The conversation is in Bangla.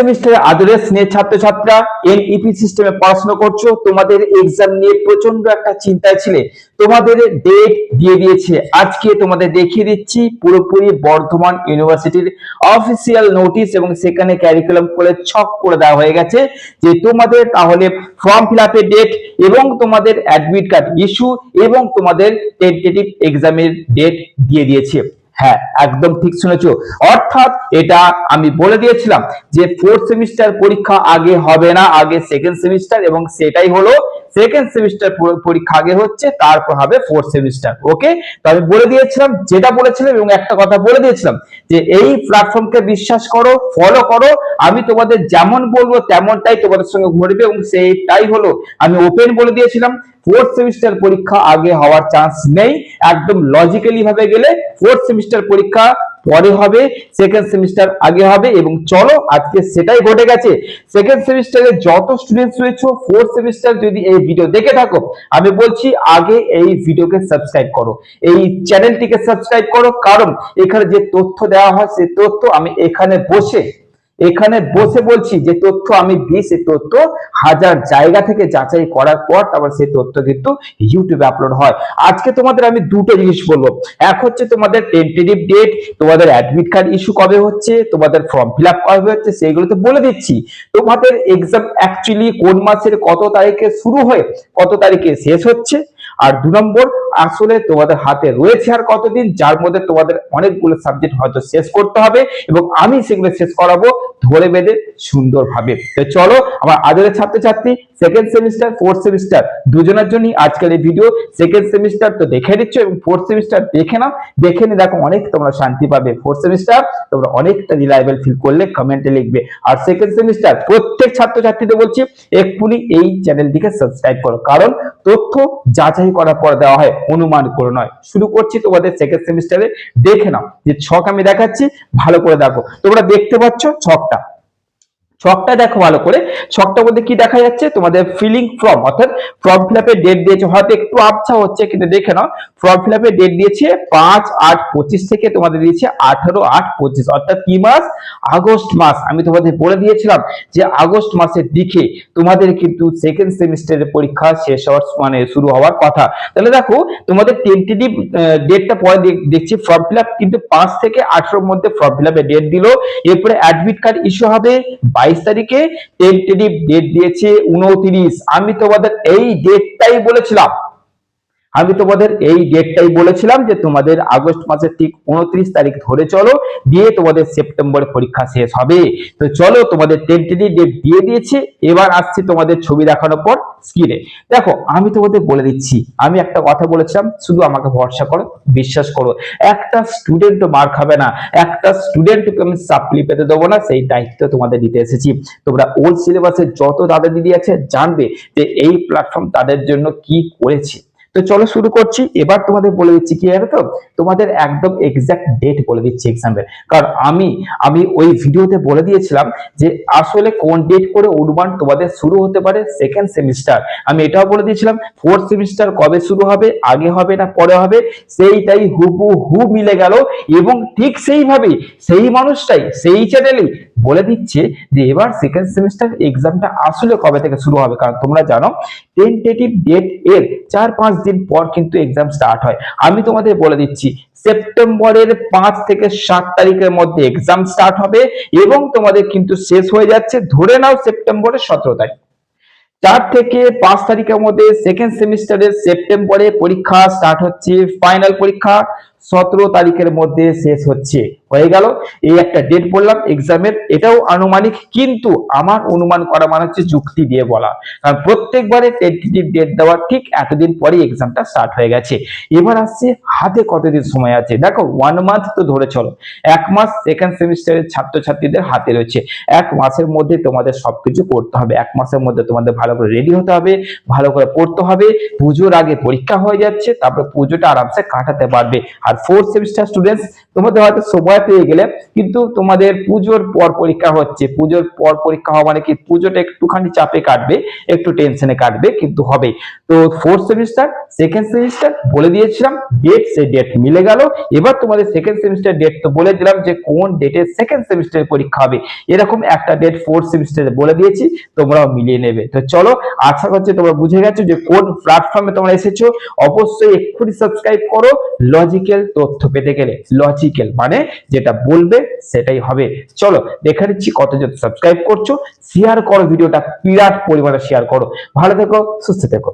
সেমিস্টারে আদরের স্নেহ ছাত্রছাত্রীরা এনইপি সিস্টেমে পড়াশোনা করছ, তোমাদের এক্সাম নিয়ে প্রচণ্ড একটা চিন্তায় ছিলে। তোমাদের ডেট দিয়ে দিয়েছে। আজকে তোমাদের দেখিয়ে দিচ্ছি পুরোপুরি বর্ধমান ইউনিভার্সিটির অফিসিয়াল নোটিশ এবং সেখানে ক্যারিকুলাম করে ছক করে দেওয়া হয়ে গেছে যে তোমাদের তাহলে ফর্ম ফিল আপের ডেট এবং তোমাদের অ্যাডমিট কার্ড ইস্যু এবং তোমাদের টেন্টেটিভ এক্সামের ডেট দিয়ে দিয়েছে। হ্যাঁ একদম ঠিক শুনেছো। অর্থাৎ এটা আমি বলে দিয়েছিলাম যে ফোর্থ সেমিস্টার পরীক্ষা আগে হবে না, আগে সেকেন্ড সেমিস্টার এবং সেটাই হলো সেকেন্ড সেমিস্টার পরীক্ষা আগে হচ্ছে, তারপর হবে ফোর্থ সেমিস্টার ওকে তো আমি বলে দিয়েছিলাম, যেটা বলেছিলাম এবং একটা কথা বলে দিয়েছিলাম যে এই প্ল্যাটফর্মকে বিশ্বাস করো ফলো করো, আমি তোমাদের যেমন বলব তেমনটাই তোমাদের সঙ্গে ঘটবে এবং সেইটাই হলো, আমি ওপেন বলে দিয়েছিলাম। ফোর্থ সেমিস্টার পরীক্ষা আগে হওয়ার চান্স নেই। একদম লজিক্যালি ভাবে গেলে ফোর্থ সেমিস্টার পরীক্ষা পরে হবে সেকেন্ড সেমিস্টার আগে হবে এবং চলো আজকে সেটাই ঘটে গেছে। সেকেন্ড সেমিস্টারে যত স্টুডেন্টস রয়েছে ফোর্থ সেমিস্টার যদি এই ভিডিও দেখে থাকো, আমি বলছি আগে এই ভিডিওকে সাবস্ক্রাইব করো। এই চ্যানেলটিকে সাবস্ক্রাইব করো। কারণ এখানে যে তথ্য দেওয়া হয় সেই তথ্য আমি এখানে বসে এখানে বসে বলছি যে তথ্য আমি দিই সেই তথ্য হাজার জায়গা থেকে যাচাই করার পর তারপর সেই তথ্য কিন্তু ইউটিউবে আপলোড হয়। আজকে তোমাদের আমি দুটো জিনিস বলব। এক হচ্ছে তোমাদের টেন্টেটিভ ডেট তোমাদের অ্যাডমিট কার্ড ইস্যু কবে হচ্ছে, তোমাদের ফর্ম ফিল আপ কবে হচ্ছে সেগুলো তো বলে দিচ্ছি। তোমাদের এক্সাম অ্যাকচুয়ালি কোন মাসের কত তারিখে শুরু হয়ে, কত তারিখে শেষ হচ্ছে আর দু নম্বর, আসলে তোমাদের হাতে রয়েছে আর কতদিন, যার মধ্যে তোমাদের অনেকগুলো সাবজেক্ট হয়তো শেষ করতে হবে এবং আমি সেগুলো শেষ করাবো ধরে বেঁধে সুন্দরভাবে। তো চলো, আমার আদরের ছাত্রছাত্রী সেকেন্ড সেমিস্টার ফোর্থ সেমিস্টার দুজনের জন্যই আজকের এই ভিডিও সেকেন্ড সেমিস্টার তো দেখে নিচ্ছ এবং ফোর্থ সেমিস্টার দেখে নাও। দেখে নি দেখো অনেক তোমরা শান্তি পাবে। ফোর্থ সেমিস্টার তোমরা অনেকটা রিলায়েবল ফিল করলে কমেন্টে লিখবে। আর সেকেন্ড সেমিস্টার প্রত্যেক ছাত্রছাত্রীদের বলছি, এক্ষুনি এই চ্যানেলটিকে সাবস্ক্রাইব করো। কারণ তথ্য যাচাই করার পর দেওয়া হয় অনুমান করে নয় শুরু করছি তোমাদের সেকেন্ড সেমিস্টারে দেখে নাও যে ছক আমি দেখাচ্ছি, ভালো করে দেখো। তোমরা দেখতে পাচ্ছ ছকটা। ছকটা দেখো ভালো করে। ছকটার মধ্যে কি দেখা যাচ্ছে? তোমাদের ফিলিং ফর্ম অর্থাৎ ফর্ম ফিল আপের ডেট দিয়েছে। হয়তো একটু আবছা হচ্ছে, কিন্তু দেখে নাও। ফর্ম ফিল আপের ডেট দিয়েছে পাঁচ আট পঁচিশ থেকে তোমাদের দিয়েছে আঠারো আট পঁচিশ। অর্থাৎ কি মাস? আগস্ট মাস। আমি তোমাদের বলে দিয়েছিলাম যে আগস্ট মাসের দিকে তোমাদের কিন্তু সেকেন্ড সেমিস্টারের পরীক্ষা শেষ হওয়ার মানে শুরু হওয়ার কথা। তাহলে দেখো, তোমাদের টেন্টেটিভ ডেটটা পরে দেখছি। ফর্ম ফিল আপ কিন্তু পাঁচ থেকে আঠারোর মধ্যে ফর্ম ফিল আপের ডেট দিল। এরপরে অ্যাডমিট কার্ড ইস্যু হবে। বাইশ তারিখে টেন্টেটিভ ডেট দিয়েছে উনত্রিশ। আমি তোমাদের এই ডেটটাই বলেছিলাম। আমি তোমাদের এই ডেটটাই বলেছিলাম যে তোমাদের আগস্ট মাসের ঠিক উনত্রিশ তারিখ ধরে চলো, দিয়ে তোমাদের সেপ্টেম্বরে পরীক্ষা শেষ হবে। তো চলো, তোমাদের টেন্টেটিভ ডেট দিয়ে দিয়েছে, এবার আসছি তোমাদের ছবি দেখানোর পর স্ক্রিনে দেখো, আমি তোমাদের বলে দিচ্ছি, আমি একটা কথা বলেছিলাম, শুধু আমাকে ভরসা করো, বিশ্বাস করো, একটা স্টুডেন্টও মার খাবে না, একটা স্টুডেন্টকে আমি সাপ্লি পেতে দেবো না, সেই দায়িত্ব তোমাদের দিতে এসেছি। তোমরা ওল্ড সিলেবাসের যত দাদা দিদি আছে, জানবে যে এই প্ল্যাটফর্ম তাদের জন্য কি করেছে। তো চলো শুরু করছি। এবার তোমাদের বলে দিচ্ছি কি জানো তো? তোমাদের একদম এক্সাক্ট ডেট বলে দিচ্ছি এক্সামের কারণ আমি আমি ওই ভিডিওতে বলে দিয়েছিলাম যে আসলে কোন ডেট করে অনুমান তোমাদের শুরু হতে পারে সেকেন্ড সেমিস্টার আমি এটাও বলে দিয়েছিলাম ফোর্থ সেমিস্টার কবে শুরু হবে, আগে হবে না পরে হবে, সেইটাই হুবু হু মিলে গেল এবং ঠিক সেইভাবেই, সেই মানুষটাই, সেই চ্যানেলেই বলে দিচ্ছে যে এবার সেকেন্ড সেমিস্টার এক্সামটা আসলে কবে থেকে শুরু হবে? কারণ তোমরা জানো টেন্টেটিভ ডেট এর চার পাঁচ দিন পর কিন্তু এক্সাম স্টার্ট হয়। আমি তোমাদের বলে দিচ্ছি, সেপ্টেম্বরের পাঁচ থেকে সাত তারিখের মধ্যে এক্সাম স্টার্ট হবে এবং তোমাদের কিন্তু শেষ হয়ে যাচ্ছে। ধরে নাও সেপ্টেম্বরের সতেরো তারিখ। চার থেকে পাঁচ তারিখের মধ্যে সেকেন্ড সেমিস্টারের সেপ্টেম্বরে পরীক্ষা স্টার্ট হচ্ছে ফাইনাল পরীক্ষা। সতেরো তারিখের মধ্যে শেষ হচ্ছে। হয়ে গেল। এই একটা ডেট বললাম এক্সামের এটাও আনুমানিক, কিন্তু আমার অনুমান করা মানে হচ্ছে যুক্তি দিয়ে বলা। কারণ প্রত্যেকবারে টেন্টেটিভ ডেট দেওয়ার ঠিক এতদিন পরে এক্সামটা স্টার্ট হয়ে গেছে। এবার আসছে হাতে কতদিন সময় আছে? দেখো ওয়ান মান্থ তো ধরে চলো। এক মাস সেকেন্ড সেমিস্টারের ছাত্রছাত্রীদের হাতে রয়েছে। এক মাসের মধ্যে তোমাদের সবকিছু করতে হবে। এক মাসের মধ্যে তোমাদের ভালো করে রেডি হতে হবে, ভালো করে পড়তে হবে। পুজোর আগে পরীক্ষা হয়ে যাচ্ছে, তারপরে পুজোটা আরামসে কাটাতে পারবে। আর ফোর্থ সেমিস্টার স্টুডেন্টস তোমাদের হয়তো সময় পেয়ে গেলে কিন্তু তোমাদের পুজোর পর পরীক্ষা হচ্ছে। পুজোর পর পরীক্ষা হওয়া মানে কি? পুজোটা একটুখানি চাপে কাটবে, একটু টেনশনে কাটবে কিন্তু হবে। তো ফোর্থ সেমিস্টার সেকেন্ড সেমিস্টার বলে দিয়েছিলাম ডেট সেই ডেট মিলে গেল। এবার তোমাদের সেকেন্ড সেমিস্টার ডেট তো বলে দিলাম যে কোন ডেটে সেকেন্ড সেমিস্টারের পরীক্ষা হবে। এরকম একটা ডেট ফোর্থ সেমিস্টারে বলে দিয়েছি, তোমরাও মিলিয়ে নেবে। তো চলো, আশা করছি তোমরা বুঝে গেছো যে কোন প্ল্যাটফর্মে তোমরা এসেছ। অবশ্যই এক্ষুনি সাবস্ক্রাইব করো। লজিক্যাল তথ্য পেতে গেলে লজিক্যাল মানে যেটা বলবে সেটাই হবে। চলো দেখে নিচ্ছি কতজন সাবস্ক্রাইব করছ। শেয়ার করো ভিডিওটা, বিরাট পরিমাণে শেয়ার করো। ভালো থেকো, সুস্থ থেকো।